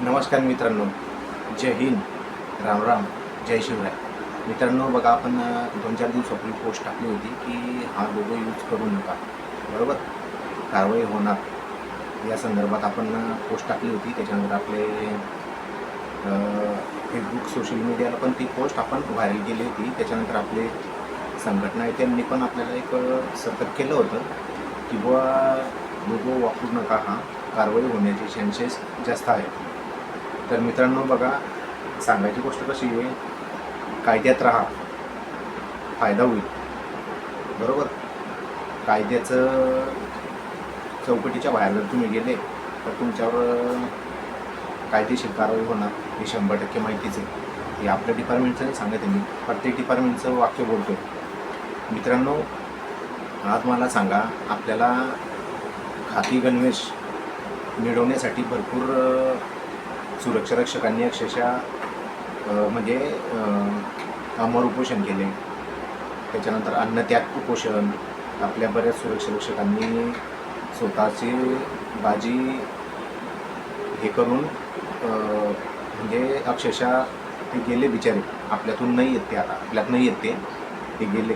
नमस्कार मित्रांनो. जय हिंद. राम राम. जय शिवराय. मित्रांनो बघा आपण दोन चार दिवसापूर्वी पोस्ट टाकली होती की हा लोगो यूज करू नका. बरोबर? कारवाई होणार. या संदर्भात आपण पोस्ट टाकली होती. त्याच्यानंतर आपले फेसबुक सोशल मीडियाला पण ती पोस्ट आपण व्हायरल केली होती. त्याच्यानंतर आपले संघटना आहे त्यांनी पण आपल्याला एक सतर्क केलं होतं की बुवा लोगो वापरू नका हा. कारवाई होण्याचे चान्सेस जास्त आहेत. तर मित्रांनो बघा सांगायची गोष्ट कशी आहे कायद्यात राहा फायदा होईल. बरोबर? कायद्याचं चौकटीच्या बाहेर जर तुम्ही गेले तर तुमच्यावर कायदेशीर कारवाई होणार. हे शंभर टक्के माहितीच आहे. हे आपल्या डिपार्टमेंटचं नाही सांगत आहे मी. प्रत्येक डिपार्टमेंटचं वाक्य बोलतो मित्रांनो आज मला सांगा आपल्याला खाती गणवेश मिळवण्यासाठी भरपूर सुरक्षा रक्षकांनी अक्षरशः म्हणजे अमर उपोषण केले. त्याच्यानंतर अन्नत्याग उपोषण आपल्या बऱ्याच सुरक्षा रक्षकांनी स्वतःची बाजी हे करून म्हणजे अक्षरशः ते गेले बिचारे. आपल्यातून नाही येत ते आता. आपल्यात नाही येत ते. ते गेले.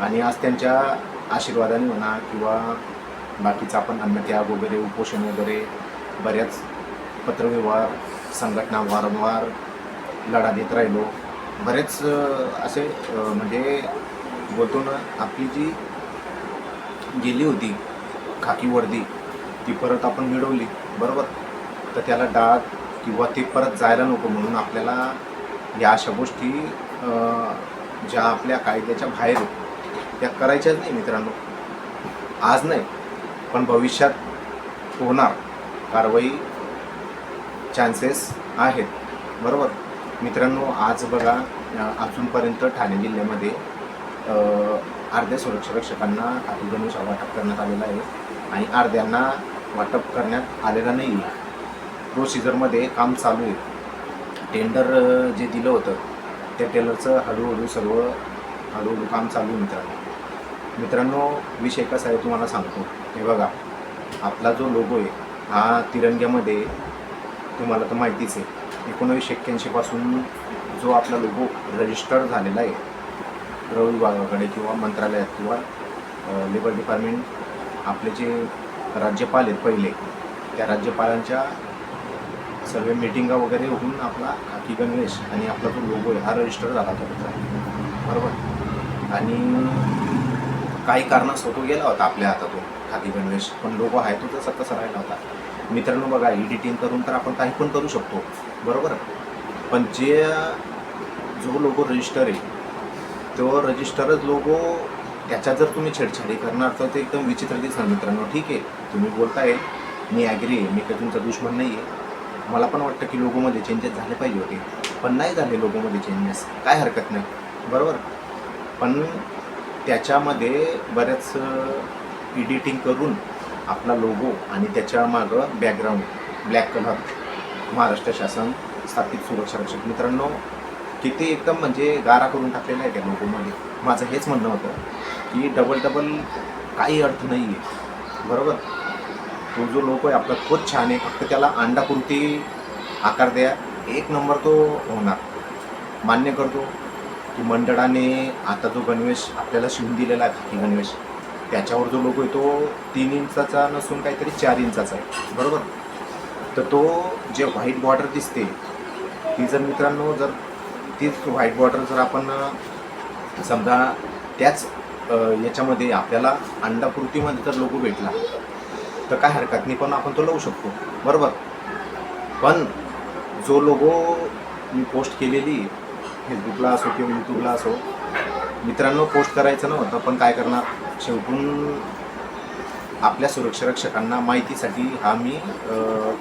आणि आज त्यांच्या आशीर्वादाने म्हणा किंवा बाकीचं आपण अन्नत्याग वगैरे उपोषण वगैरे बऱ्याच पत्रव्यवहार संघटना वारंवार लढा देत राहिलो. बरेच असे म्हणजे बोलतो ना आपली जी गेली होती खाकी वर्दी ती परत आपण मिळवली बरोबर? तर त्याला डाग किंवा ते परत जायला नको म्हणून आपल्याला या अशा गोष्टी ज्या आपल्या कायद्याच्या बाहेर त्या करायच्याच नाही मित्रांनो. आज नाही पण भविष्यात होणार. कारवाई चान्सेस आहेत. बरोबर? मित्रांनो आज बघा अजूनपर्यंत ठाणे जिल्ह्यामध्ये अर्ध्या सुरक्षा रक्षकांना गणेश वाटप करण्यात आलेला आहे आणि अर्ध्यांना वाटप करण्यात आलेला नाही प्रोसिजरमध्ये काम चालू आहे. टेंडर जे दिलं होतं त्या टेलरचं हळूहळू सर्व हळूहळू काम चालू मित्रांनो. मित्रांनो विषय कसा आहे तुम्हाला सांगतो. हे बघा आपला जो लोगो आहे हा तिरंग्यामध्ये तुम्हाला तर माहितीच आहे. एकोणावीसशे एक्क्याऐंशीपासून जो आपला लोगो रजिस्टर्ड झालेला आहे गृह विभागाकडे किंवा मंत्रालयात किंवा लेबर डिपार्टमेंट आपले जे राज्यपाल आहेत पहिले त्या राज्यपालांच्या सर्व मिटिंगा वगैरे होऊन आपला काकी गणवेश आणि आपला जो लोगो आहे हा रजिस्टर झाला होता बरोबर? आणि काही कारणास्तव तो गेला होता आपल्या हातातून खाकी गणवेश पण लोगो आहे तो तसा तसा राहिला होता. मित्रांनो बघा एडिटिंग करून तर आपण काही पण करू शकतो. बरोबर? पण जे जो लोगो रजिस्टर आहे तो रजिस्टरच लोगो त्याच्यात जर तुम्ही छेडछाडी करणार तर ते एकदम विचित्र दिसणार मित्रांनो. ठीक आहे? तुम्ही बोलताय मी ॲग्री आहे. मी काही तुमचा दुश्मन नाही आहे मला पण वाटतं की लोगोमध्ये चेंजेस झाले पाहिजे होते. पण नाही झाले लोगोमध्ये चेंजेस काय हरकत नाही. बरोबर? पण त्याच्यामध्ये बऱ्याच एडिटिंग करून आपला लोगो आणि त्याच्या मागं बॅकग्राऊंड ब्लॅक कलर महाराष्ट्र शासन स्थापित सुरक्षा रक्षक. मित्रांनो किती एकदम म्हणजे गारा करून टाकलेला आहे त्या लोगोमध्ये माझं हेच म्हणणं होतं की डबल डबल काही अर्थ नाही आहे बरोबर? तो जो लोगो आहे आपला खूप छान आहे. फक्त त्याला अंडापुरती आकार द्या. एक नंबर तो होणार. मान्य करतो की मंडळाने आता जो गणवेश आपल्याला शिवून दिलेला आहे की गणवेश त्याच्यावर जो लोगो आहे तो तीन इंचाचा नसून काहीतरी चार इंचाचा आहे. बरोबर? तर तो जे व्हाईट बॉर्डर दिसते ती जर मित्रांनो जर तीच व्हाईट बॉर्डर जर आपण समजा त्याच याच्यामध्ये आपल्याला अंडाकृतीमध्ये जर लोगो भेटला तर काय हरकत नाही पण आपण तो लावू शकतो. बरोबर? पण जो लोगो मी पोस्ट केलेली फेसबुकला असो किंवा यूट्यूबला असो मित्रांनो पोस्ट करायचं नव्हतं पण काय करणार? शेवटून आपल्या सुरक्षारक्षकांना माहितीसाठी हा मी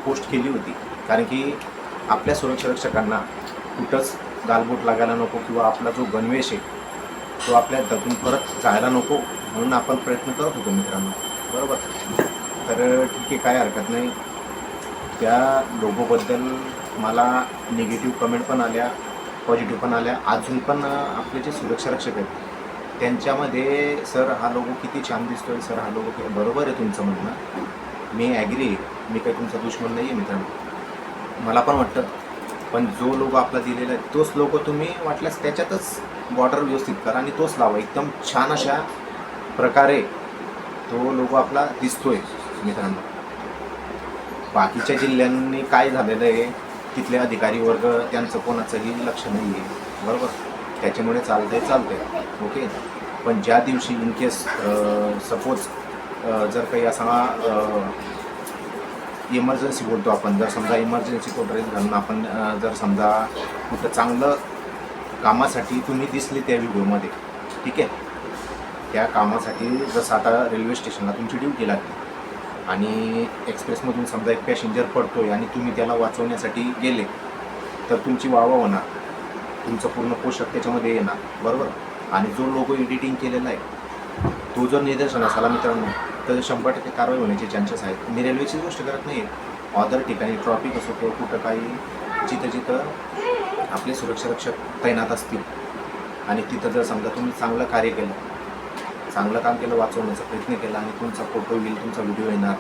पोस्ट केली होती. कारण की आपल्या सुरक्षारक्षकांना कुठंच गालबोट लागायला नको किंवा आपला जो गणवेश आहे तो आपल्या दगून परत जायला नको म्हणून आपण प्रयत्न करत होतो मित्रांनो. बरोबर? तर ठीक आहे काय हरकत नाही. त्या लोगोबद्दल मला निगेटिव्ह कमेंट पण आल्या. पॉझिटिव्ह पण आल्या. अजून पण आपले जे सुरक्षा रक्षक आहेत त्यांच्यामध्ये सर हा लोगो किती छान दिसतोय सर हा लोगो बरोबर आहे तुमचं म्हणणं. मी ॲग्री मी काही तुमचा दुश्मन नाही आहे मित्रांनो. मला पण वाटतं. पण जो लोगो आपला दिलेला आहे तोच लोगो तुम्ही वाटल्यास त्याच्यातच बॉर्डर व्यवस्थित करा आणि तोच लावा. एकदम छान अशा प्रकारे तो लोगो आपला दिसतोय मित्रांनो. बाकीच्या जिल्ह्यांनी काय झालेलं आहे तिथले अधिकारी वर्ग त्यांचं कोणाचंही लक्ष नाही आहे बरोबर? त्याच्यामुळे चालतंय चालतंय. ओके पण ज्या दिवशी इन केस सपोज जर काही असा इमर्जन्सी बोलतो आपण जर समजा इमर्जन्सी कोटरीत घालून आपण जर समजा कुठं चांगलं कामासाठी तुम्ही दिसले त्या व्हिडिओमध्ये ठीक आहे? त्या कामासाठी जसं आता रेल्वे स्टेशनला तुमची ड्युटी लागली. आणि एक्सप्रेसमधून समजा एक पॅसेंजर पडतोय आणि तुम्ही त्याला वाचवण्यासाठी गेले तर तुमची वावा होणार. तुमचं पूर्ण पोषक त्याच्यामध्ये येणार बरोबर? आणि जो लोगो एडिटिंग केलेला आहे तो जर निदर्शनास आला मित्रांनो तर शंभर टक्के कारवाई होण्याचे चान्सेस आहेत. मी रेल्वेची गोष्ट करत नाही अदर ठिकाणी ट्रॉफिक असो किंवा कुठं काही जिथं जिथं आपले सुरक्षा रक्षक तैनात असतील. आणि तिथं जर समजा तुम्ही चांगलं कार्य केलं चांगलं काम केलं वाचवण्याचा प्रयत्न केला आणि तुमचा फोटो येईल तुमचा व्हिडिओ येणार.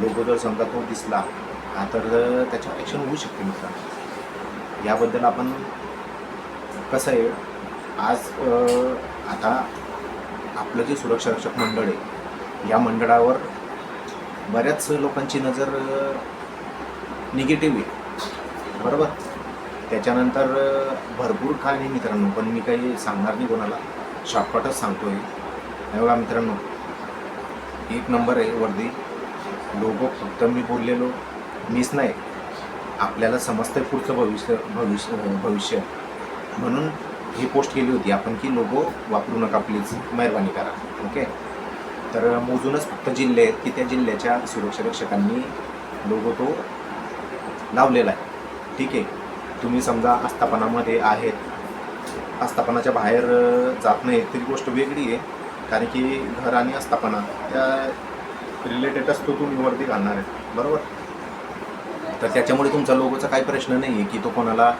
लोगो जर समजा तो दिसला हा तर त्याच्यावर ॲक्शन होऊ शकते मित्रांनो. याबद्दल आपण कसं आहे आज आता आपलं जे सुरक्षा रक्षक मंडळ आहे या मंडळावर बऱ्याच लोकांची नजर निगेटिव्ह आहे. बरोबर? त्याच्यानंतर भरपूर काय नाही मित्रांनो पण मी काही सांगणार नाही कोणाला. शॉर्टकटच सांगतो आहे बघा मित्रांनो एक नंबर आहे वर्दी लोगो फक्त मी बोललेलो मीच नाही. आपल्याला समजतंय पुढचं भविष्य भविष्य भविष्य. म्हणून ही पोस्ट केली होती. आपण की लोगो वापरू नका प्लीज मेहरबानी करा. ओके तर मोजूनच फक्त जिल्हे आहेत की त्या जिल्ह्याच्या सुरक्षा रक्षकांनी लोगो तो लावलेला आहे. ठीक आहे? तुम्ही समजा आस्थापनामध्ये आहेत. आस्थापनाच्या बाहेर जात नाही तरी गोष्ट वेगळी आहे. कारण की घर आणि आस्थापना त्या रिलेटेडच तो तुम्ही वरती घालणार आहे बरोबर? तर त्याच्यामुळे तुमचा लोगोचा काही प्रश्न नाही आहे की तो कोणाला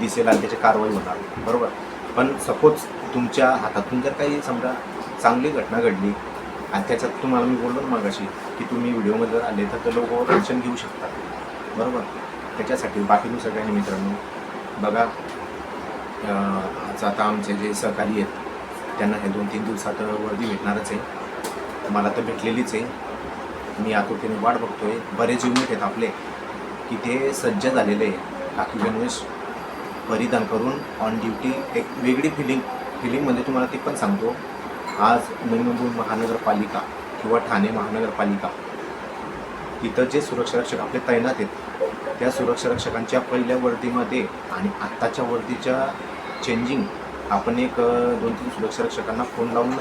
दिसेल आणि त्याची कारवाई होणार. बरोबर? पण सपोज तुमच्या हातातून जर काही समजा चांगली घटना घडली आणि त्याच्यात तुम्हाला मी बोललो ना मागाशी की तुम्ही व्हिडिओमध्ये जर आले तर ते लोक टेन्शन घेऊ शकतात. बरोबर? त्याच्यासाठी बाकी सगळ्यांनी मित्रांनो. बघा आज आता आमचे जे सहकारी आहेत त्यांना हे दोन तीन दिवसात वर्दी भेटणारच आहे. मला तर भेटलेलीच आहे. मी आतुरतेने वाट आहे बरेच युनिट आहेत आपले की ते सज्ज झालेले आहे काकी गणवेश परिधान करून ऑन ड्युटी एक वेगळी फिलिंग फिलिंगमध्ये तुम्हाला ते पण सांगतो. आज नवी मुंबई महानगरपालिका किंवा ठाणे महानगरपालिका तिथं जे सुरक्षा रक्षक आपले तैनात आहेत त्या सुरक्षा रक्षकांच्या पहिल्या वर्दीमध्ये आणि आत्ताच्या वर्दीच्या चेंजिंग आपण एक दोन तीन सुरक्षा रक्षकांना फोन लावून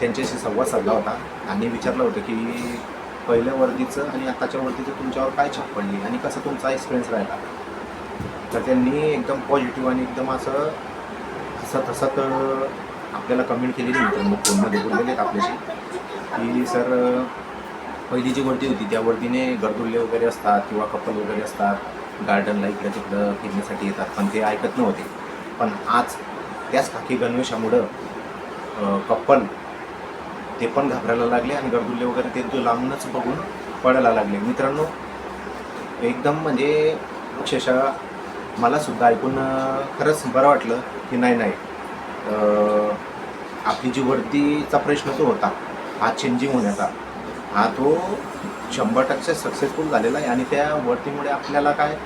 त्यांच्याशी संवाद साधला होता. आणि विचारलं होतं की पहिल्या वर्दीचं आणि आत्ताच्या वर्दीचं तुमच्यावर काय छाप पडली आणि कसा तुमचा एक्सपिरियन्स राहिला? तर त्यांनी एकदम पॉझिटिव्ह आणि एकदम असं हसत हसत आपल्याला कमेंट केलेली मित्रांनो फोनमध्ये बोललेले आपल्याशी. की सर पहिली जी वर्दी होती त्या वर्दीने गर्दुल्ले वगैरे असतात किंवा कपल वगैरे असतात. गार्डनला इकडं तिकडं फिरण्यासाठी येतात. पण ते ऐकत नव्हते. पण आज त्याच खाकी गणवेशामुळं कप्पन ते पण घाबरायला लागले आणि गर्दुल्ले वगैरे ते तो लांबूनच बघून पडायला लागले. मित्रांनो एकदम म्हणजे अक्षरशः मलासुद्धा ऐकून खरंच बरं वाटलं की नाही नाही. आपली जी वरतीचा प्रश्न तो होता हा चेंजिंग होण्याचा. हा तो शंभर टक्के सक्सेसफुल झालेला आहे आणि त्या वरतीमुळे आपल्याला काय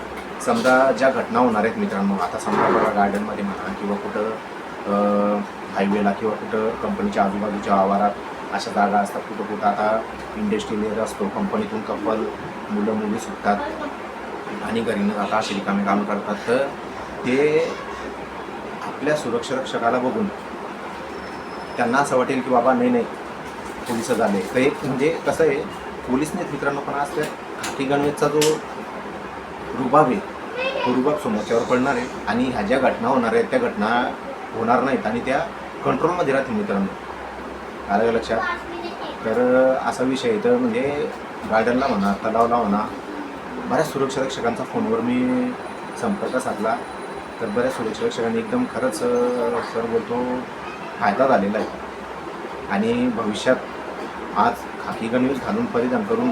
समजा ज्या घटना होणार आहेत मित्रांनो आता समजा बघा गार्डनमध्ये म्हणा किंवा कुठं हायवेला किंवा कुठं कंपनीच्या आजूबाजूच्या आवारात अशा जागा असतात कुठं कुठं आता इंडस्ट्रियल एरिया असतो कंपनीतून कपल मुलं मुली सुटतात आणि घरीनं आता अशी असे रिकामे काम करतात. तर ते आपल्या सुरक्षारक्षकाला बघून त्यांना असं वाटेल की बाबा नाही नाही पोलिसं झाले. तर एक म्हणजे कसं आहे पोलीस नाहीत मित्रांनो पण आज त्या गणवेचा जो रुबाब आहे. तो रुबाब समोरच्यावर पडणार आहे आणि ह्या ज्या घटना होणार आहेत त्या घटना होणार नाहीत आणि त्या कंट्रोलमध्ये राहतील मित्रांनो. आलं का लक्षात? तर असा विषय आहे. तर म्हणजे गार्डनला म्हणा तलावला म्हणा बऱ्याच सुरक्षा रक्षकांचा फोनवर मी संपर्क साधला. तर बऱ्याच सुरक्षा रक्षकांनी एकदम खरंच सर बोलतो फायदा झालेला आहे. आणि भविष्यात आज खाकी गणवेश घालून परिधान करून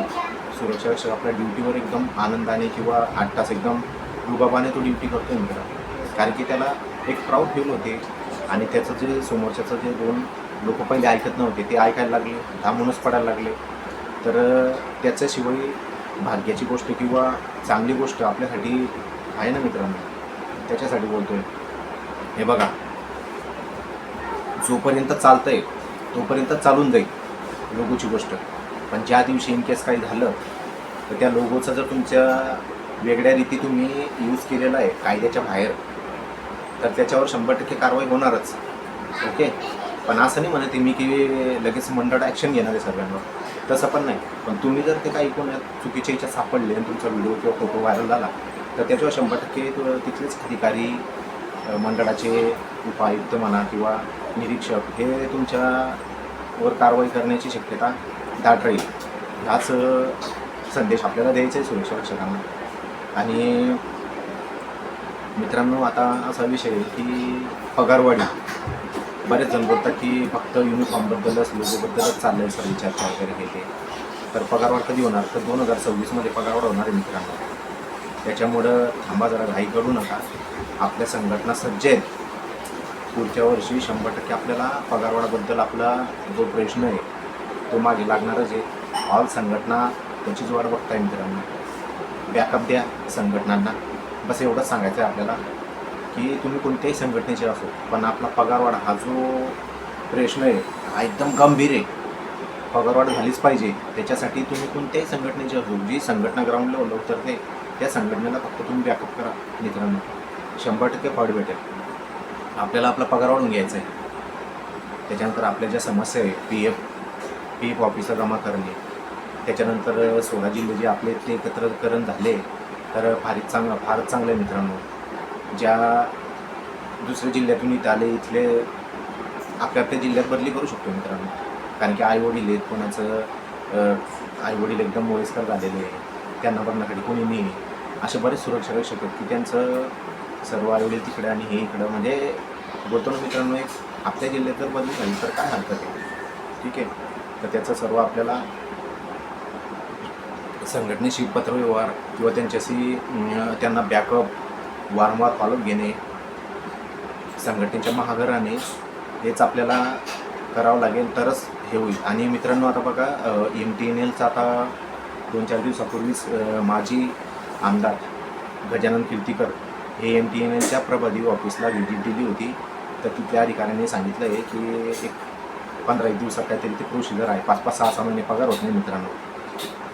सुरक्षा रक्षक आपल्या ड्युटीवर एकदम आनंदाने किंवा आठ तास एकदम रुबाबाने तो ड्युटी करतो मित्र कारण की त्याला एक प्राऊड फील होते आणि त्याचं जे समोरच्याचं जे दोन लोक पहिले ऐकत नव्हते ते ऐकायला लागले धामूनच पडायला लागले. तर त्याच्याशिवाय भाग्याची गोष्ट किंवा चांगली गोष्ट आपल्यासाठी आहे ना मित्रांनो? त्याच्यासाठी बोलतोय. हे बघा. जोपर्यंत चालतंय तोपर्यंत चालून जाईल. लोगोची गोष्ट. पण ज्या दिवशी इन केस काही झालं तर त्या लोगोचा जर तुमच्या वेगळ्या रीती तुम्ही यूज केलेला आहे कायद्याच्या बाहेर तर त्याच्यावर शंभर टक्के कारवाई होणारच. ओके पण असं नाही म्हणते मी की लगेच मंडळ ॲक्शन घेणार आहे सगळ्यांवर. तसं पण नाही. पण तुम्ही जर ते काही कोण चुकीच्या याच्यात सापडले आणि तुमचा व्हिडिओ किंवा फोटो व्हायरल झाला तर त्याच्यावर शंभर टक्के तिथलेच अधिकारी मंडळाचे उपायुक्त म्हणा किंवा निरीक्षक हे तुमच्यावर कारवाई करण्याची शक्यता दाट राहील. हाच संदेश आपल्याला द्यायचा आहे सुरक्षा रक्षकांना. आणि मित्रांनो आता असा विषय आहे की पगारवाढी. बरेच जण बोलतात की फक्त युनिफॉर्मबद्दलच लोगोबद्दलच चाललं आहे सर चर्चा वगैरे हे ते. तर पगारवाढ कधी होणार? तर दोन हजार सव्वीसमध्ये पगारवाढ होणार आहे मित्रांनो. त्याच्यामुळं थांबा जरा घाई करू नका. आपल्या संघटना सज्ज आहेत. पुढच्या वर्षी शंभर टक्के आपल्याला पगारवाढाबद्दल आपला जो प्रश्न आहे तो मागे लागणारच आहे. ऑल संघटना त्याचीच वाट बघताय मित्रांनो. बॅकअप द्या संघटनांना. बस एवढंच सांगायचं आहे आपल्याला की तुम्ही कोणत्याही संघटनेचे असो पण आपला पगारवाढ हा जो प्रश्न आहे हा एकदम गंभीर आहे. पगारवाढ झालीच पाहिजे. त्याच्यासाठी तुम्ही कोणत्याही संघटनेचे असो जी संघटना ग्राउंडला लेवलला उतरते त्या संघटनेला फक्त तुम्ही बॅकअप करा मित्रांनो. शंभर टक्के फळ भेटेल. आपल्याला आपला पगार वाढून घ्यायचा आहे त्याच्यानंतर आपल्या ज्या समस्या आहे P F P F officer जमा करणे त्याच्यानंतर सोळा जिल्हे जे आपले ते एकत्रकरण झाले तर फारच चांगलं फारच चांगलं आहे मित्रांनो. ज्या दुसऱ्या जिल्ह्यातून इथं आले इथले आपल्या आपल्या जिल्ह्यात बदली करू शकतो मित्रांनो. कारण की आईवडील आहेत कोणाचं आईवडील एकदम वयस्कर झालेले आहे त्यांना बघण्यासाठी कोणी नाही. असे बरेच सुरक्षा रक्षक आहेत की त्यांचं सर्व आईवडील तिकडे आणि हे इकडं म्हणजे बोलतो ना मित्रांनो एक आपल्या जिल्ह्यात जर बदली झाली तर काय हरकत आहे? ठीक आहे? तर त्याचं सर्व आपल्याला संघटनेशी पत्रव्यवहार किंवा त्यांच्याशी त्यांना बॅकअप वारंवार फॉलोअप घेणे संघटनेच्या महागराने हेच आपल्याला करावं लागेल तरच हे होईल. आणि मित्रांनो आता बघा एम टी एन एलचा आता दोन चार दिवसापूर्वीच माजी आमदार गजानन कीर्तीकर हे एम टी एन एलच्या प्रभारी ऑफिसला व्हिजिट दिली होती. तर तिथल्या अधिकाऱ्यांनी सांगितलं आहे की एक पंधरा एक दिवसात काहीतरी ते प्रोसिजर आहे. पाच पाच सहा सहा महिने पगार होत नाही मित्रांनो.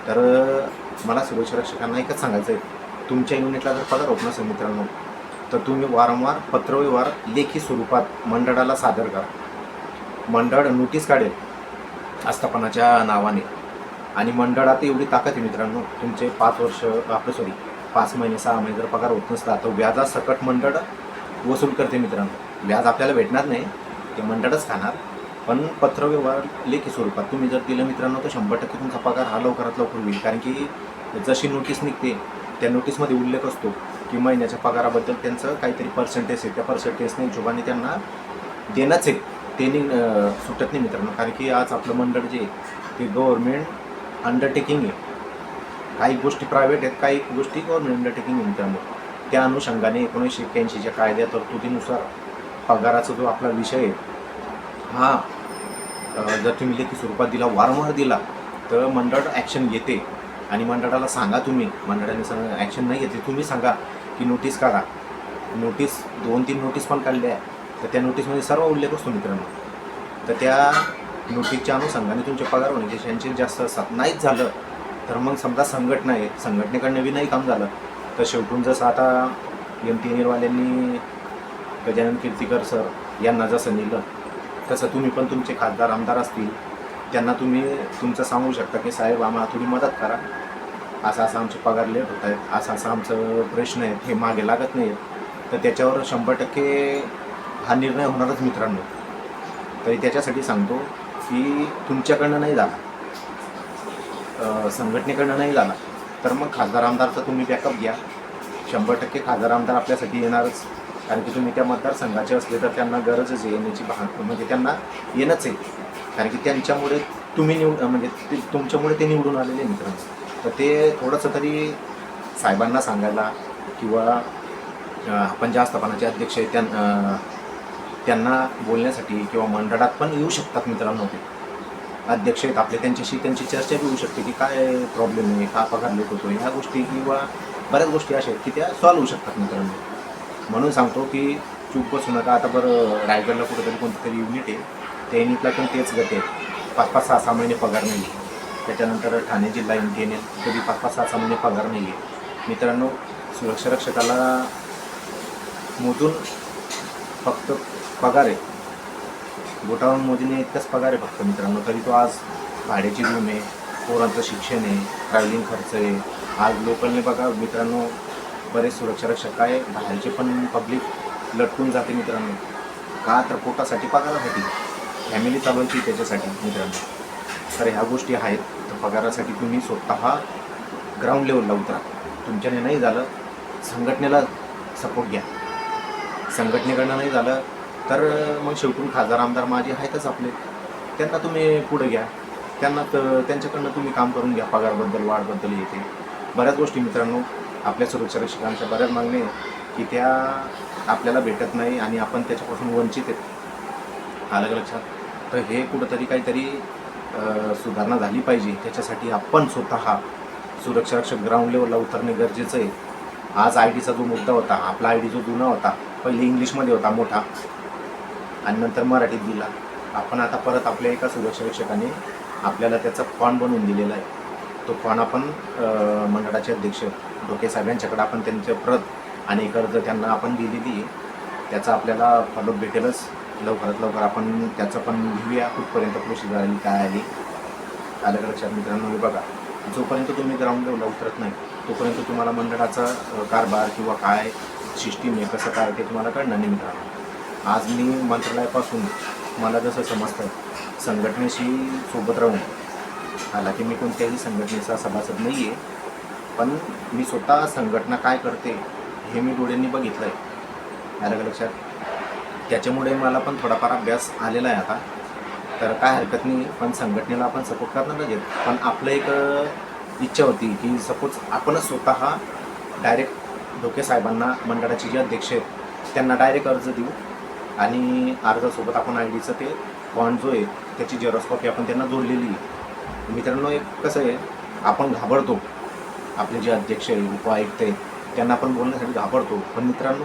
तर मला सुरक्षा रक्षकांना एकच सांगायचं आहे तुमच्या युनिटला जर पगार होत नसेल मित्रांनो तर तुम्ही वारंवार पत्रव्यवहार लेखी स्वरूपात मंडळाला सादर करा. मंडळ नोटीस काढेल आस्थापनाच्या नावाने. आणि मंडळात एवढी ताकद आहे मित्रांनो तुमचे पाच वर्ष आपलं सॉरी पाच महिने सहा महिने जर पगार होत नसला तर व्याजासकट मंडळ वसूल करते मित्रांनो. व्याज आपल्याला भेटणार नाही ते मंडळच खाणार. पण पत्रव्यवहार लेखी स्वरूपात. तुम्ही जर दिलं मित्रांनो तर शंभर टक्के तुमचा पगार हा लवकरात लवकर होईल. कारण की जशी नोटीस निघते त्या नोटीसमध्ये उल्लेख असतो की महिन्याच्या पगाराबद्दल त्यांचं काहीतरी पर्सेंटेज आहे. त्या पर्सेंटेजने हिशोबाने त्यांना देणंच आहे. ते नि सुटत नाही मित्रांनो. कारण की आज आपलं मंडळ जे आहे ते गव्हर्मेंट अंडरटेकिंग आहे. काही गोष्टी प्रायव्हेट आहेत काही गोष्टी गव्हर्मेंट अंडरटेकिंग आहे मित्रांनो. त्या अनुषंगाने एकोणीसशे एक्क्याऐंशीच्या कायद्या तरतुदीनुसार पगाराचा जो आपला विषय आहे हा जर तुम्ही लेखी स्वरूपात दिला वारंवार दिला तर मंडळ ॲक्शन घेते आणि मंडळाला सांगा तुम्ही. मंडळाने सांग ॲक्शन नाही घेतली तुम्ही सांगा की नोटीस काढा. नोटीस दोन तीन नोटीस पण काढल्या आहे. तर त्या नोटीसमध्ये सर्व उल्लेख असतो मित्रांनो. तर त्या नोटीसच्या अनुषंगाने तुमचे पगार होण्याचे त्यांचे जास्त असतात नाहीच झालं तर मग समजा संघटना आहे संघटनेकडनं बी नाही काम झालं तर शेवटून जसं आता एम टी एनवाल्यांनी गजानन कीर्तीकर सर यांना जसं नेलं तसं तुम्ही पण तुमचे खासदार आमदार असतील त्यांना तुम्ही तुमचं सांगू शकता की साहेब आम्हाला थोडी मदत करा. असं असं आमचे पगार लेट होत आहेत असं असं आमचं प्रश्न आहेत हे मागे लागत नाही तर त्याच्यावर शंभर टक्के हा निर्णय होणारच मित्रांनो. तरी त्याच्यासाठी सांगतो की तुमच्याकडनं नाही झाला संघटनेकडनं नाही झाला तर मग खासदार आमदारचा तुम्ही बॅकअप घ्या. शंभर टक्के खासदार आमदार आपल्यासाठी येणारच. कारण की तुम्ही त्या मतदारसंघाचे असले तर त्यांना गरजच आहे येण्याची भाग. म्हणजे त्यांना येणंच आहे. कारण की त्यांच्यामुळे तुम्ही निवड म्हणजे ते तुमच्यामुळे ते निवडून आलेले मित्रांनो. तर ते थोडंसं तरी साहेबांना सांगायला किंवा आपण ज्या आस्थापनाचे अध्यक्ष आहेत त्यां त्यांना बोलण्यासाठी किंवा मंडळात पण येऊ शकतात मित्रांनो ते. अध्यक्ष आहेत आपले त्यांच्याशी त्यांची चर्चा बी होऊ शकते की काय प्रॉब्लेम आहे का पगार लेट होतो ह्या गोष्टी किंवा बऱ्याच गोष्टी अशा आहेत की त्या सॉल्व्ह होऊ शकतात मित्रांनो. म्हणून सांगतो की चूप बसू नका. आता बरं रायगडला कुठेतरी कोणतं तरी युनिट आहे. त्या युनिटला पण तेच गती आहेत. पाच पाच सहा सहा महिने पगार नाही आहे त्याच्यानंतर ठाणे जिल्हा एन टी एन एल कधी पाच पाच सहा सहा महिने पगार नाही आहे मित्रांनो सुरक्षा रक्षकाला मोजून फक्त पगार आहे. बोटावरून मोदीने इतकाच पगार आहे फक्त मित्रांनो. तरी तो आज भाड्याची रूम आहे. पोरांचं शिक्षण आहे. ट्रॅव्हलिंग खर्च आहे. आज लोकलने बघा मित्रांनो बरेच सुरक्षा रक्षक आहे. बाहेरचे पण पब्लिक लटकून जाते मित्रांनो. का तर पोटासाठी पगारासाठी. फॅमिली चालवायची त्याच्यासाठी मित्रांनो. तर ह्या गोष्टी आहेत. तर पगारासाठी तुम्ही स्वतः ग्राउंड लेवलला उतरा. तुमच्याने नाही झालं संघटनेला सपोर्ट घ्या. संघटनेकडनं नाही झालं तर मग शेवटून खासदार आमदार माझे आहेतच आपले. त्यांना तुम्ही पुढे घ्या. त्यांना त्यांच्याकडनं तुम्ही काम करून घ्या. पगारबद्दल वाढबद्दल येते. बऱ्याच गोष्टी मित्रांनो. आपल्या सुरक्षा रक्षकांच्या बऱ्याच मागणी की त्या आपल्याला भेटत नाही आणि आपण त्याच्यापासून वंचित आहेत. आलं लक्षात. तर हे कुठंतरी काहीतरी सुधारणा झाली पाहिजे. त्याच्यासाठी आपण स्वतः सुरक्षा रक्षक ग्राउंड लेवलला उतरणे गरजेचं आहे. आज आय टीचा जो मुद्दा होता आपला आय डी जो जुना होता पहिले इंग्लिशमध्ये होता मोठा आणि नंतर मराठीत दिला. आपण आता परत आपल्या एका सुरक्षा रक्षकाने आपल्याला त्याचा फॉर्म बनवून दिलेला आहे. तो फॉर्म आपण मंडळाचे अध्यक्ष डोके साहेबांच्याकडे आपण त्यांचे प्रत आणि कर्ज त्यांना आपण दिलेली आहे. त्याचा आपल्याला फॉलोअप भेटेलच लवकरात लवकर आपण त्याचं पण लिहूया कुठपर्यंत प्रोसिजर आली काय आली आल्याकडच्या मित्रांनो हे बघा. जोपर्यंत तुम्ही ग्राउंड लेवलला उतरत नाही तोपर्यंत तुम्हाला मंडळाचा कारभार किंवा काय सिस्टीम आहे कसं काय ते तुम्हाला कळणार नाही मित्रांनो. आज मी मंत्रालयापासून मला जसं समजतं संघटनेशी सोबत राहून हालाकी मी कोणत्याही संघटनेचा सभासद नाही आहे पण मी स्वतः संघटना काय करते हे मी डोळ्यांनी बघितलं आहे आलं का लक्षात? त्याच्यामुळे मला पण थोडाफार अभ्यास आलेला आहे आता. तर काय हरकत नाही पण संघटनेला आपण सपोर्ट करणार आहेत पण आपलं एक इच्छा होती की सपोज आपणच स्वतः डायरेक्ट धोके साहेबांना मंडळाचे जे अध्यक्ष आहेत त्यांना डायरेक्ट अर्ज देऊ आणि अर्जासोबत आपण आय डीचं ते बॉन्ड जो आहे त्याची झेरॉक्स कॉपी आपण त्यांना जोडलेली आहे. मित्रांनो एक कसं आहे आपण घाबरतो. आपले जे अध्यक्ष आहे उपायुक्त आहेत त्यांना आपण बोलण्यासाठी घाबरतो. पण मित्रांनो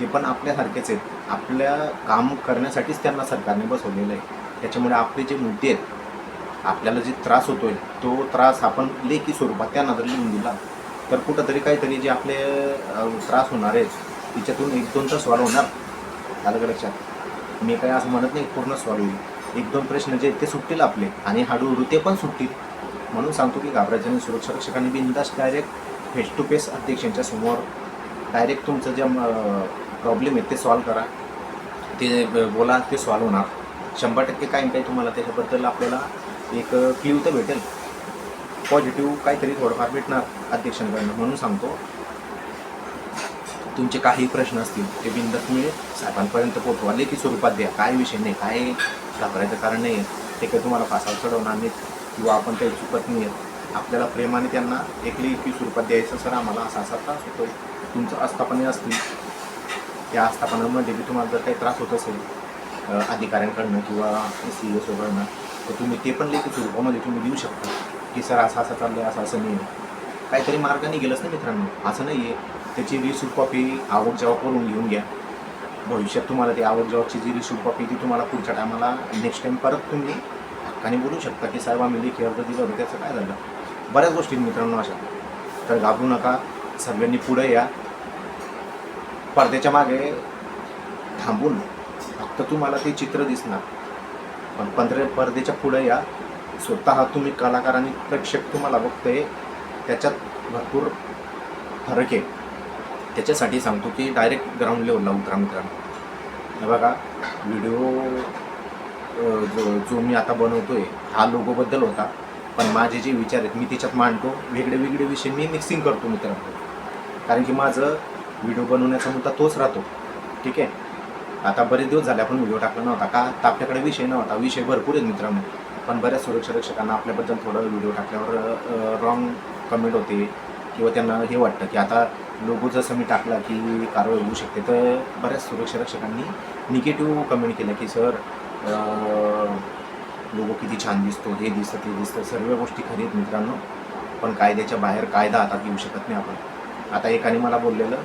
ते पण आपल्यासारखेच आहेत. आपल्या काम करण्यासाठीच त्यांना सरकारने बसवलेलं आहे. त्याच्यामुळे आपले जे मुद्दे आहेत आपल्याला जे त्रास होतो आहे तो त्रास आपण लेखी स्वरूपात त्यांना जर लिहून दिला तर कुठंतरी काहीतरी जे आपले त्रास होणार आहेत तिच्यातून एक दोन तर सॉल्व होणार. आलं का लक्षात? मी काही असं म्हणत नाही पूर्ण सॉल्व होईल. एक दोन प्रश्न जे ते सुटतील आपले. आणि हळूहळू ते पण सुटतील. म्हणून सांगतो की घाबरायचं सुरक्षा रक्षकांनी बिंदास डायरेक्ट फेस टू फेस अध्यक्षांच्या समोर डायरेक्ट तुमचं जे प्रॉब्लेम आहे ते सॉल्व करा. ते बोला ते सॉल्व होणार. शंभर टक्के काही काही तुम्हाला त्याच्याबद्दल आपल्याला एक क्ल्यू तर भेटेल. पॉझिटिव्ह काहीतरी थोडंफार भेटणार अध्यक्षांकडनं. म्हणून सांगतो तुमचे काही प्रश्न असतील ते बिंद तुम्ही साहेबांपर्यंत पोहोचवा. लेखी स्वरूपात द्या. काय विषय नाही काय घाबरायचं कारण नाही आहे ते काही तुम्हाला फासावर चढवणार नाहीत किंवा आपण काही चुकत नाही आहेत आपल्याला प्रेमाने त्यांना एक लेखी स्वरूपात द्यायचं सर आम्हाला असा असा त्रास होतो तुमचं आस्थापने असतील. त्या आस्थापनामध्ये बी तुम्हाला जर काही त्रास होत असेल अधिकाऱ्यांकडनं किंवा सी एस ओकडनं तर तुम्ही ते पण लेखी स्वरूपामध्ये तुम्ही देऊ शकता. की सर असं असं चाललं आहे असं असं नाही आहे. काहीतरी मार्गाने गेलंच ना मित्रांनो. असं नाही आहे त्याची रिसिट कॉपी आवक जवळ करून घेऊन घ्या भविष्यात तुम्हाला ती आवक जवळची जी रिसिट कॉपी ती तुम्हाला पुढच्या टायमाला नेक्स्ट टाईम परत तुम्ही हक्काने बोलू शकता की साहेब आम्ही लेखी अर्ज दिलं होतं त्याचं काय झालं? बऱ्याच गोष्टी मित्रांनो अशा. तर घाबरू नका सर्वांनी पुढे या. पडद्याच्या मागे थांबून फक्त तुम्हाला ते चित्र दिसणार. पण पंधरा पडद्याच्या पुढे या. स्वतः तुम्ही कलाकार आणि प्रेक्षक तुम्हाला बघतोय. त्याच्यात भरपूर फरक आहे. त्याच्यासाठी सांगतो की डायरेक्ट ग्राउंड लेवलला उतरा मित्रांनो. हे बघा व्हिडिओ जो जो मी आता बनवतो आहे हा लोगोबद्दल होता. पण माझे जे विचार आहेत मी त्याच्यात मांडतो. वेगळे वेगळे विषय मी मिक्सिंग करतो मित्रांनो. कारण की माझं व्हिडिओ बनवण्याचा मुद्दा तोच राहतो. ठीक आहे? आता बरेच दिवस झाले आपण व्हिडिओ टाकला नव्हता. का? तर आपल्याकडे विषय नव्हता. विषय भरपूर आहेत मित्रांनो. पण बऱ्याच सुरक्षा रक्षकांना आपल्याबद्दल थोडं व्हिडिओ टाकल्यावर रॉंग कमेंट होते. किंवा त्यांना हे वाटतं की आता लोगो जसं मी टाकला की कारवाई होऊ शकते तर बऱ्याच सुरक्षा रक्षकांनी निगेटिव्ह कमेंट केलं की सर लोगो किती छान दिसतो हे दिसतं ते दिसतं सर्व गोष्टी खरी आहेत मित्रांनो पण कायद्याच्या बाहेर कायदा हातात घेऊ शकत नाही आपण. आता एकाने मला बोललेलं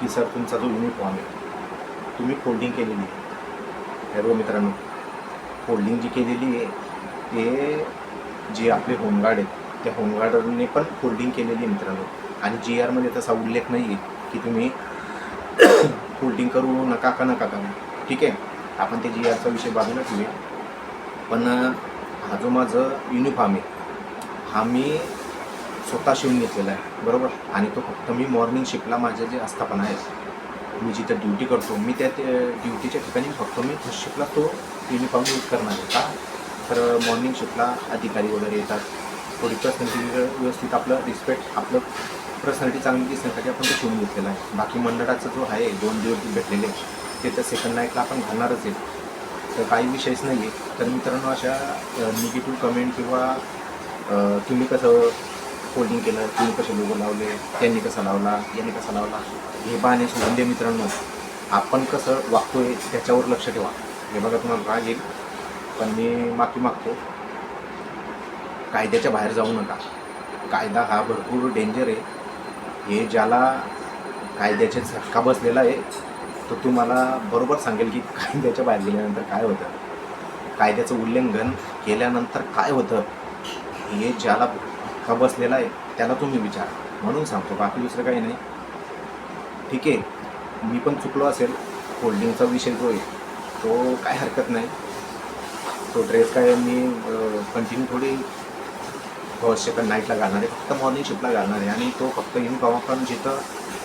की सर तुमचा जो युनिफॉर्म आहे तुम्ही फोल्डिंग केलेली आहे. हे मित्रांनो फोल्डिंग जी केलेली आहे ते जे आपले होमगार्ड आहेत त्या होमगार्डने पण होल्डिंग केलेली मित्रांनो. आणि जी आरमध्ये तसा उल्लेख नाही आहे की तुम्ही होल्डिंग करू नका का नका करू. ठीक आहे? आपण ते जी आरचा विषय बाजूला ठेवूया. पण हा जो माझं युनिफॉर्म आहे हा मी स्वतः शिवून घेतलेला आहे. बरोबर? आणि तो फक्त मी मॉर्निंग शिफ्टला माझे जे आस्थापना आहे मी जिथं ड्युटी करतो मी त्या ड्युटीच्या ठिकाणी फक्त मी फर्स्ट शिफ्टला तो युनिफॉर्म यूज करणार आहे. का? तर मॉर्निंग शिफ्टला अधिकारी वगैरे येतात. थोडी पर्सनॅलिटी व्यवस्थित आपलं रिस्पेक्ट आपलं पर्सनॅलिटी चांगली दिसण्यासाठी आपण ते शिवून घेतलेलं आहे. बाकी मंडळाचा जो आहे दोन दिवस भेटलेले ते तर सेकंड नाईटला आपण घालणारच आहे. तर काही विषयच नाही आहे तर मित्रांनो अशा निगेटिव्ह कमेंट किंवा तुम्ही कसं फोल्डिंग केलं तुम्ही कसे लोगो लावले त्यांनी कसा लावला यांनी कसा लावला हे बहाणे सोडून दे मित्रांनो. आपण कसं वागतोय त्याच्यावर लक्ष ठेवा. हे बघा तुम्हाला राग येईल पण मी माफी मागतो. कायद्याच्या बाहेर जाऊ नका. कायदा हा भरपूर डेंजर आहे. हे ज्याला कायद्याचे झटका बसलेला आहे तो तुम्हाला बरोबर सांगेल की कायद्याच्या बाहेर गेल्यानंतर काय होतं. कायद्याचं उल्लंघन केल्यानंतर काय होतं. हे ज्याला धक्का बसलेला आहे त्याला तुम्ही विचारा. म्हणून सांगतो बाकी दुसरं काही नाही. ठीक आहे मी पण चुकलो असेल. होल्डिंगचा विषय जो आहे तो काय हरकत नाही. तो ड्रेस काय मी कंटिन्यू थोडी फर्स्ट सेकंड नाईटला घालणार आहे. फक्त मॉर्निंग शिफ्टला घालणार आहे. आणि तो फक्त युनिफॉर्म आपण जिथं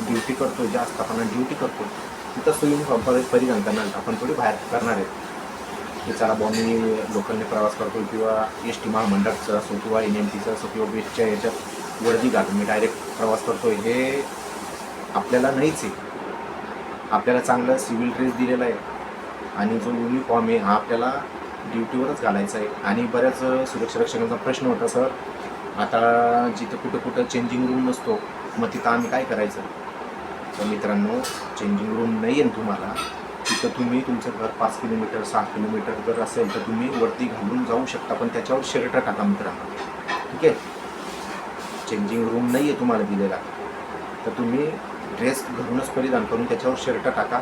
ड्युटी करतो जास्त आपण ड्युटी करतो तिथंच तो युनिफॉर्म परत परिधान करणार आपण थोडी बाहेर करणार आहे. की चला बॉम्बे लोकलने प्रवास करतो किंवा एस टी महामंडळचं असो किंवा एन एम टीचं असो किंवा बेस्टच्या याच्यात वर्दी घालून मी डायरेक्ट प्रवास करतो हे आपल्याला नाहीच आहे. आपल्याला चांगलं सिव्हिल ड्रेस दिलेला आहे. आणि जो युनिफॉर्म आहे हा आपल्याला ड्युटीवरच घालायचा आहे. आणि बऱ्याच सुरक्षा रक्षकांचा प्रश्न होता सर आता जिथं कुठं कुठं चेंजिंग रूम नसतो मग तिथं आम्ही काय करायचं? तर मित्रांनो चेंजिंग रूम नाही आहे तुम्हाला. तिथं तुम्ही तुमचं घर पाच किलोमीटर सहा किलोमीटर जर असेल तर तुम्ही वरती घालून जाऊ शकता पण त्याच्यावर शर्ट टाका मित्रांनो. ठीक आहे? चेंजिंग रूम नाही आहे तुम्हाला दिलेला. तर तुम्ही ड्रेस घरूनच परिधान करून त्याच्यावर शर्ट टाका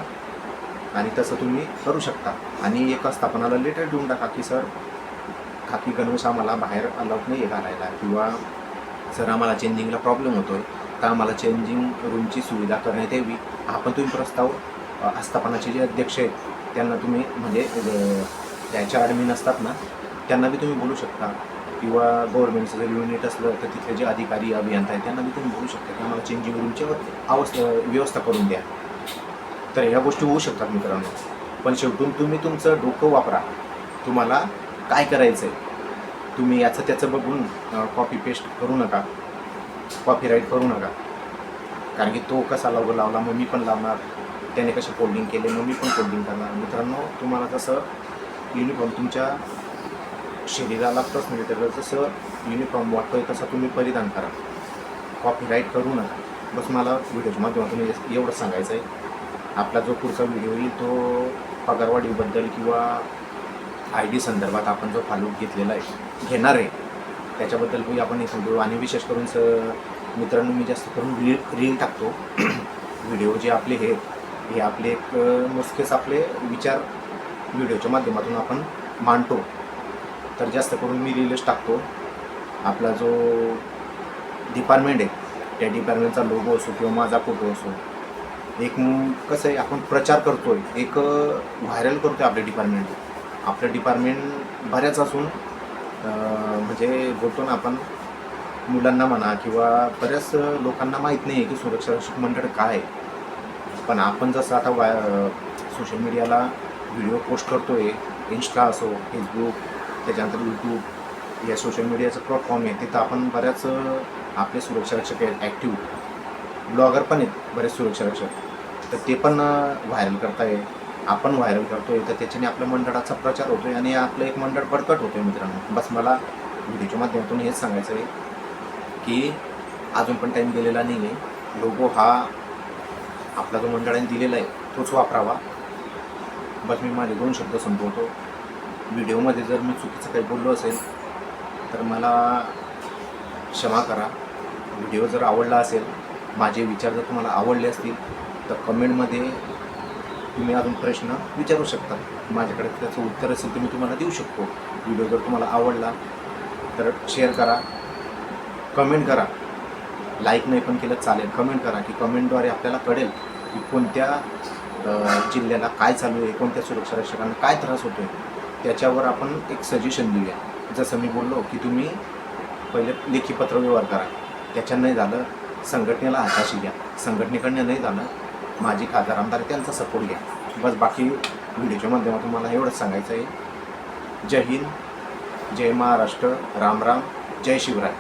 आणि तसं तुम्ही करू शकता. आणि एका स्थापनाला लेटर देऊन टाका की सर खाकी गणवेश आम्हाला बाहेर अलाउट नाही आहे घालायला. किंवा सर आम्हाला चेंजिंगला प्रॉब्लेम होतो आहे तर आम्हाला चेंजिंग रूमची सुविधा करण्यात यावी. आपण तुम्ही प्रस्ताव आस्थापनाचे जे अध्यक्ष आहेत त्यांना तुम्ही म्हणजे त्याच्या ॲडमिन असतात ना त्यांना बी तुम्ही बोलू शकता. किंवा गव्हर्नमेंटचं जर युनिट असलं तर तिथले जे अधिकारी अभियंता आहेत त्यांना बी तुम्ही बोलू शकता की आम्हाला चेंजिंग रूमची अवस्था व्यवस्था करून द्या. तर ह्या गोष्टी होऊ शकतात मित्रांनो. पण शेवटून तुम्ही तुमचं डोकं वापरा. तुम्हाला काय करायचं आहे तुम्ही याचं त्याचं बघून कॉपी पेस्ट करू नका. कॉपी राईट करू नका. कारण की तो कसा लाव लावला मग मी पण लावणार. त्याने कसे फोल्डिंग केले मग मी पण फोल्डिंग करणार. मित्रांनो तुम्हाला जसं युनिफॉर्म तुमच्या शरीराला तर जसं युनिफॉर्म वाटतोय तसा तुम्ही परिधान करा. कॉपी राईट करू नका. बस मला व्हिडिओच्या माध्यमातून एवढं सांगायचं आहे आपला जो पुढचा व्हिडिओ येईल तो पगारवाढीबद्दल किंवा आय डी संदर्भात आपण जो फालूट घेतलेला आहे घेणार आहे त्याच्याबद्दल बी आपण एक व्हिडिओ आणि विशेष करून स मित्रांनो मी जास्त करून रील रील टाकतो. व्हिडिओ जे आपले हे हे आपले एक मोजकेच आपले विचार व्हिडिओच्या माध्यमातून आपण मांडतो. तर जास्त करून मी रीलच टाकतो. आपला जो डिपार्टमेंट आहे त्या डिपार्टमेंटचा लोगो असो किंवा माझा फोटो असो एक कसं आहे आपण प्रचार करतो आहे एक व्हायरल करतो आहे आपल्या डिपार्टमेंट आपलं डिपार्टमेंट बऱ्याच असून म्हणजे बोलतो ना आपण मुलांना म्हणा किंवा बऱ्याच लोकांना माहीत नाही आहे की सुरक्षा रक्षक मंडळ काय. आहे पण आपण जसं आता वाय सोशल मीडियाला व्हिडिओ पोस्ट करतो आहे इन्स्टा असो फेसबुक त्याच्यानंतर यूट्यूब या सोशल मीडियाचं प्लॅटफॉर्म आहे तिथं आपण बऱ्याच आपले सुरक्षा रक्षक आहेत ॲक्टिव्ह ब्लॉगर पण आहेत बरेच सुरक्षा रक्षक. तर ते पण व्हायरल करताय आपण व्हायरल करतोय तर त्याच्याने आपल्या मंडळाचा प्रचार होतोय आणि आपलं एक मंडळ बडकट होतोय मित्रांनो. बस मला व्हिडिओच्या माध्यमातून हेच सांगायचं आहे की अजून पण टाईम दिलेला नाही आहे लोगो हा आपला जो मंडळाने दिलेला आहे तोच वापरावा. बस मी माझे दोन शब्द संपवतो. व्हिडिओमध्ये जर मी चुकीचं काही बोललो असेल तर मला क्षमा करा. व्हिडिओ जर आवडला असेल माझे विचार जर तुम्हाला आवडले असतील तर कमेंटमध्ये तुम्ही अजून प्रश्न विचारू शकता. माझ्याकडे त्याचं उत्तर असेल तर मी तुम्हाला देऊ शकतो. व्हिडिओ जर तुम्हाला आवडला तर शेअर करा कमेंट करा. लाईक नाही पण केलं चालेल. कमेंट करा की कमेंटद्वारे आपल्याला कळेल की कोणत्या जिल्ह्याला काय चालू आहे कोणत्या सुरक्षा रक्षकांना काय त्रास होतो आहे त्याच्यावर आपण एक सजेशन देऊया. जसं मी बोललो की तुम्ही पहिले लेखी पत्रव्यवहार करा. त्याच्यानं नाही झालं संघटनेला हाताशी घ्या. संघटनेकडनं नाही झालं माजी खासदार आमदार त्यांचा सपोर्ट घ्या. बस बाकी व्हिडिओच्या माध्यमातून मला एवढंच सांगायचं आहे. जय हिंद जय महाराष्ट्र राम राम जय शिवराय.